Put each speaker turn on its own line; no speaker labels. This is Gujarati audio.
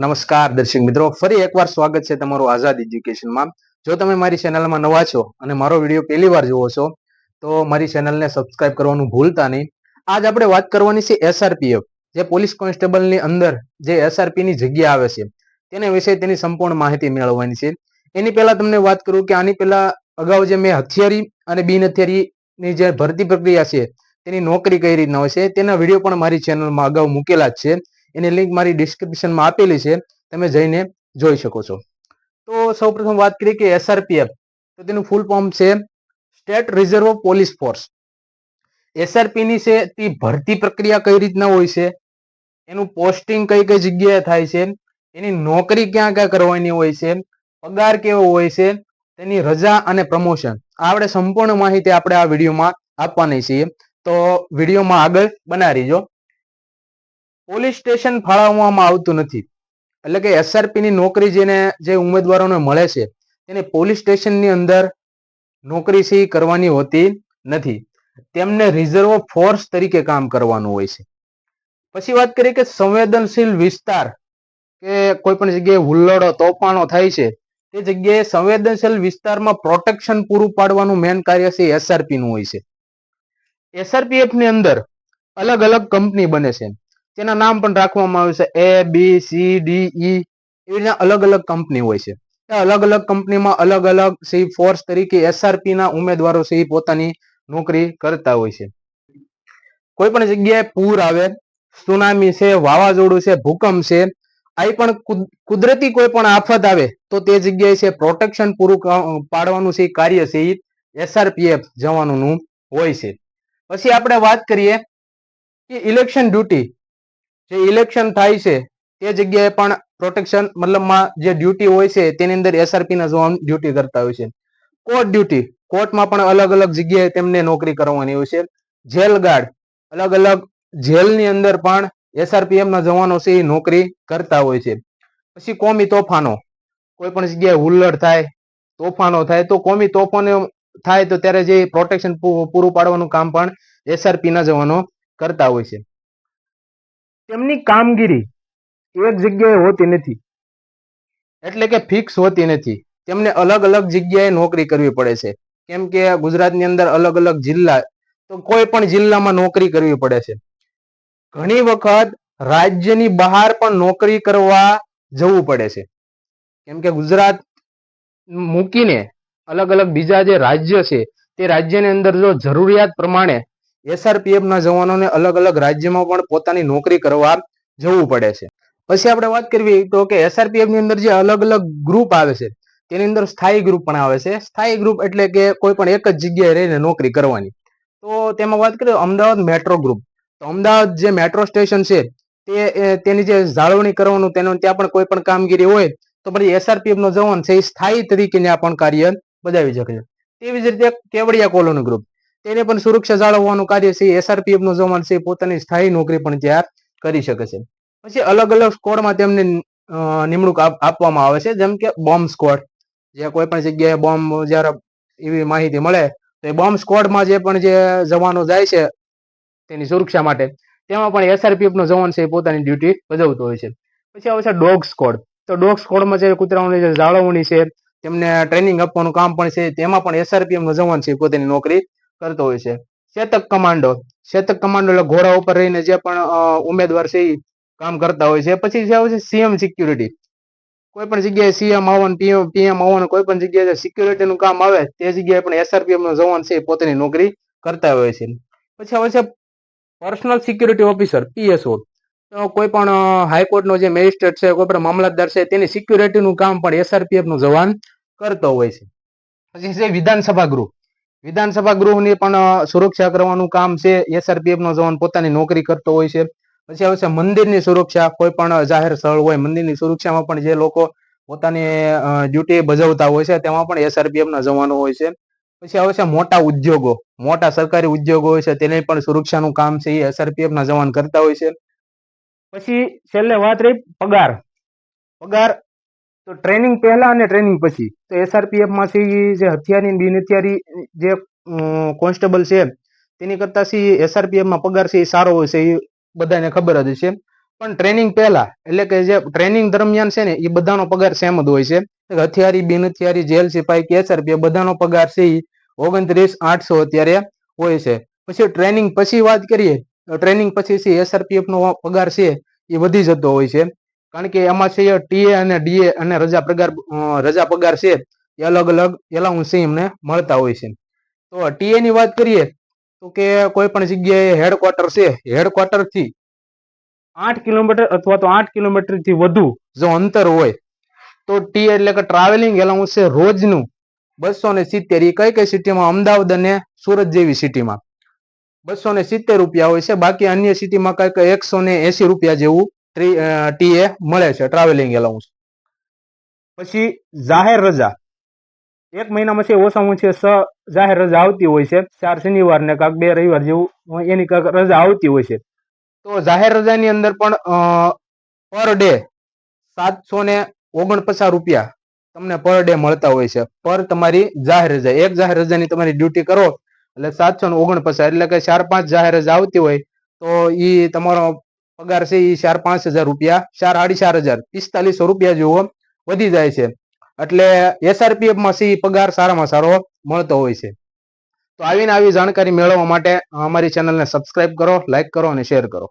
નમસ્કાર દર્શક મિત્રો, ફરી એકવાર સ્વાગત છે તમારું આઝાદ એજ્યુકેશનમાં. જો તમે મારી ચેનલમાં નવા છો અને મારો વીડિયો પહેલી વાર જુઓ છો, તો મારી ચેનલને સબસ્ક્રાઇબ કરવાનું ભૂલતા નહીં. આજ આપણે વાત કરવાની છે એસઆરપીએફ, જે પોલીસ કોન્સ્ટેબલની અંદર જે એસઆરપીની જગ્યા આવે છે, તેના વિશે તેની સંપૂર્ણ માહિતી મેળવવાની છે. એની પહેલા તમને વાત કરું કે આની પહેલા અગાઉ જે મેં હથિયારી અને બિન હથિયારીની જે ભરતી પ્રક્રિયા છે, તેની નોકરી કઈ રીતના હોય છે, તેના વીડિયો પણ મારી ચેનલમાં અગાઉ મૂકેલા જ છે. એની લિંક મારી ડિસ્ક્રિપ્શનમાં આપેલી છે. તમે જઈને જોઈ શકો છો. તો સૌપ્રથમ વાત કરીએ કે એસઆરપીએફ તો તેનું ફૂલ ફોર્મ છે સ્ટેટ રિઝર્વ પોલીસ ફોર્સ એસઆરપીની છે, તે ભરતી પ્રક્રિયા કઈ રીતના હોય છે? એનું પોસ્ટિંગ કઈ કઈ જગ્યાએ થાય છે? એની નોકરી ક્યાં ક્યાં કરવાની હોય છે? પગાર કેવો હોય છે? તેની રજા અને પ્રમોશન આપણે સંપૂર્ણ માહિતી આપણે આ વિડીયોમાં આપવાની છીએ. તો વિડીયોમાં આગળ બનાવી જો પોલીસ સ્ટેશન ફાળવવામાં આવતું નથી. એટલે કે એસઆરપી ની નોકરી જેને, જે ઉમેદવારોને મળે છે, તેને પોલીસ સ્ટેશનની અંદર નોકરી છે કરવાની હોતી નથી. તેમને રિઝર્વ ફોર્સ તરીકે કામ કરવાનું હોય છે. પછી વાત કરીએ કે સંવેદનશીલ વિસ્તાર, કે કોઈ પણ જગ્યાએ હુલ્લડો, તોફાનો થાય છે, તે જગ્યાએ સંવેદનશીલ વિસ્તારમાં પ્રોટેક્શન પૂરું પાડવાનું મેન કાર્ય છે એસઆરપી નું હોય છે. એસઆરપીએફની અંદર અલગ અલગ કંપની બને છે. તેના નામ પણ રાખવામાં આવે છે એ બી સી ડી ઈ એવી રીતના અલગ અલગ કંપની હોય છે. અલગ અલગ કંપનીમાં અલગ અલગ સી ફોર્સ તરીકે એસઆરપી ના ઉમેદવારો છે પોતાની નોકરી કરતા હોય છે. કોઈ પણ જગ્યાએ પૂર આવે, સુનામી છે, વાવાઝોડું છે, ભૂકંપ છે આવી પણ કુદ- કુદરતી કોઈ પણ આફત આવે તો તે જગ્યાએ છે પ્રોટેક્શન પૂરું પાડવાનું છે કાર્ય છે એસઆરપીએફ જવાનોનું હોય છે. પછી આપણે વાત કરીએ કે ઇલેક્શન ડ્યુટી જે ઇલેક્શન થાય છે તે જગ્યાએ પણ પ્રોટેક્શન મતલબમાં જે ડ્યુટી હોય છે, તેની અંદર એસઆરપીના જવાન ડ્યુટી કરતા હોય છે. કોર્ટ ડ્યુટી કોર્ટમાં પણ અલગ અલગ જગ્યાએ તેમને નોકરી કરવાની હોય છે. જેલ ગાર્ડ, અલગ અલગ જેલની અંદર પણ એસઆરપીએમના જવાનો છે એ નોકરી કરતા હોય છે. પછી કોમી તોફાનો, કોઈ પણ જગ્યાએ હુલ્લડ થાય, તોફાનો થાય, તો કોમી તોફાનો થાય તો ત્યારે જે પ્રોટેક્શન પૂરું પાડવાનું કામ પણ એસઆરપીના જવાનો કરતા હોય છે. તેમની કામગીરી એક જગ્યાએ હોતી નથી. એટલે કે ફિક્સ હોતી નથી. તેમને અલગ અલગ જગ્યાએ નોકરી કરવી પડે છે. કેમ કે ગુજરાતની અંદર અલગ અલગ જિલ્લા, તો કોઈ પણ જિલ્લામાં નોકરી કરવી પડે છે. ઘણી વખત રાજ્યની બહાર પણ નોકરી કરવા જવું પડે છે. કેમ કે ગુજરાત મૂકીને અલગ અલગ બીજા જે રાજ્ય છે, તે રાજ્યની અંદર જો જરૂરિયાત પ્રમાણે એસઆરપીએફ ના જવાનોને અલગ અલગ રાજ્યમાં પણ પોતાની નોકરી કરવા જવું પડે છે. પછી આપણે વાત કરવી તો કે એસઆરપીએફની અંદર જે અલગ અલગ ગ્રુપ આવે છે, તેની અંદર સ્થાયી ગ્રુપ પણ આવે છે. સ્થાયી ગ્રુપ એટલે કે કોઈ પણ એક જ જગ્યાએ રહીને નોકરી કરવાની. તો તેમાં વાત કરીએ અમદાવાદ મેટ્રો ગ્રુપ તો અમદાવાદ જે મેટ્રો સ્ટેશન છે, તે તેની જે જાળવણી કરવાનું, તેનું ત્યાં પણ કોઈ પણ કામગીરી હોય, તો પછી એસઆરપીએફ નો જવાન છે એ સ્થાયી તરીકે ત્યાં પણ કાર્ય બજાવી શકે છે. તેવી જ રીતે કેવડિયા કોલોની ગ્રુપ તેને પણ સુરક્ષા જાળવવાનું કાર્ય છે. એસઆરપીએફ નો જવાન છે. પોતાની સ્થાયી નોકરી પણ ત્યાં કરી શકે છે. પછી અલગ અલગ સ્કોડમાં તેમને નિમણૂક આપવામાં આવે છે. જેમ કે બોમ્બ સ્કોડ. જે કોઈ પણ જગ્યાએ બોમ્બ જ્યારે એવી માહિતી મળે, તો એ બોમ્બ સ્કોડમાં જે પણ જે જવાનો જાય છે, તેની સુરક્ષા માટે, તેમાં પણ એસઆરપીએફ નો જવાન છે એ પોતાની ડ્યુટી ભજવતો હોય છે. પછી આવે છે ડોગ સ્કોડ. તો ડોગ સ્કોડમાં જે કૂતરાઓની જે જાળવણી છે, તેમને ટ્રેનિંગ આપવાનું કામ પણ છે. તેમાં પણ એસઆરપીએફ નો જવાન છે પોતાની નોકરી કરતો હોય છે. ચેતક કમાન્ડો ચેતક કમાન્ડો એટલે ઘોડા ઉપર રહીને જે પણ ઉમેદવાર છે એ કામ કરતા હોય છે. પછી જે આવે છે સીએમ સિક્યુરિટી કોઈ પણ જગ્યાએ સીએમ આવવાનું, પીએમ પીએમ આવવાનું, કોઈ પણ જગ્યાએ સિક્યુરિટીનું કામ આવે, તે જગ્યાએ પણ એસઆરપીએફ નો જવાન છે એ પોતાની નોકરી કરતા હોય છે. પછી આવે છે પર્સનલ સિક્યુરિટી ઓફિસર પીએસઓ તો કોઈ પણ હાઈકોર્ટનો જે મેજિસ્ટ્રેટ છે, કોઈ પણ મામલતદાર છે, તેની સિક્યુરિટીનું કામ પણ એસઆરપીએફનો જવાન કરતો હોય છે. પછી છે વિધાનસભા ગૃહ વિધાનસભા ગૃહની પણ સુરક્ષા કરવાનું કામ છે. એસઆરપીએફ નો જવાન પોતાની નોકરી કરતો હોય છે. પછી આવે છે મંદિરની સુરક્ષા, કોઈ પણ જાહેર સ્થળ હોય, મંદિરની સુરક્ષામાં પણ જે લોકો પોતાની ડ્યુટી બજાવતા હોય છે, તેમાં પણ એસઆરપીએફ ના જવાનો હોય છે. પછી આવે છે મોટા ઉદ્યોગો, મોટા સરકારી ઉદ્યોગો હોય છે, તેની પણ સુરક્ષાનું કામ છે એ એસઆરપીએફ ના જવાન કરતા હોય છે. પછી છેલ્લે વાત રહી પગાર. પગાર તો ટ્રેનિંગ પહેલા અને ટ્રેનિંગ પછી. તો એસઆરપીએફમાંથી જે હથિયારી બિન હથિયારી જે કોન્સ્ટેબલ છે, તેની કરતા સી એસઆરપીએફમાં પગાર છે એ સારો હોય છે, એ બધાને ખબર જ છે પણ ટ્રેનિંગ પહેલા, એટલે કે જે ટ્રેનિંગ દરમિયાન છે ને, એ બધાનો પગાર સેમ જ હોય છે. હથિયારી બિન હથિયારી જેલ સિપાહી કે એસઆરપીએફ બધાનો પગાર છે એ ઓગણત્રીસ, આઠસો અત્યારે હોય છે. પછી ટ્રેનિંગ પછી વાત કરીએ ટ્રેનિંગ પછી છે એસઆરપીએફનો પગાર છે એ વધી જતો હોય છે. કારણ કે એમાં છે ટીએ અને ડીએ અને રજા પગાર રજા પગાર છે એ અલગ અલગ એલાઉન્સ એમને મળતા હોય છે. તો ટીએ ની વાત કરીએ તો કે કોઈ પણ જગ્યાએ હેડક્વાર્ટર છે હેડક્વાર્ટરથી આઠ કિલોમીટર અથવા તો આઠ કિલોમીટરથી વધુ જો અંતર હોય તો ટી એટલે કે ટ્રાવેલિંગ એલાઉન્સ છે રોજનું બસો ને સિત્તેર એ કઈ કઈ સિટીમાં અમદાવાદ અને સુરત જેવી સિટીમાં બસો ને સિત્તેર રૂપિયા હોય છે, બાકી અન્ય સિટીમાં કંઈક એકસો ને એસી રૂપિયા જેવું ટીએ મળે છે ટ્રાવેલિંગ એલાઉન્સ પછી જાહેર રજા. એક મહિનામાં છે ઓછામાં ઓછી સ જાહેર રજા આવતી હોય છે. ચાર શનિવાર ને કાંક બે રવિવાર જેવું એની કાંક રજા આવતી હોય છે. તો જાહેર રજાની અંદર પણ પર ડે સાતસો ને ઓગણપચાસ રૂપિયા તમને પર ડે મળતા હોય છે. પર તમારી જાહેર રજા. એક જાહેર રજાની તમારી ડ્યુટી કરો એટલે સાતસો ને ઓગણપચાસ. એટલે કે ચાર પાંચ જાહેર રજા આવતી હોય તો એ તમારો પગાર છે એ ચાર પાંચ હજાર રૂપિયા, ચાર સાડી ચાર હજાર, પિસ્તાલીસો રૂપિયા જેવો વધી જાય છે. એટલે એસઆરપીએફમાં છે ઈ પગાર સારામાં સારો મળતો હોય છે. તો આવીને આવી જાણકારી મેળવવા માટે અમારી ચેનલને સબસ્ક્રાઇબ કરો લાઈક કરો અને શેર કરો.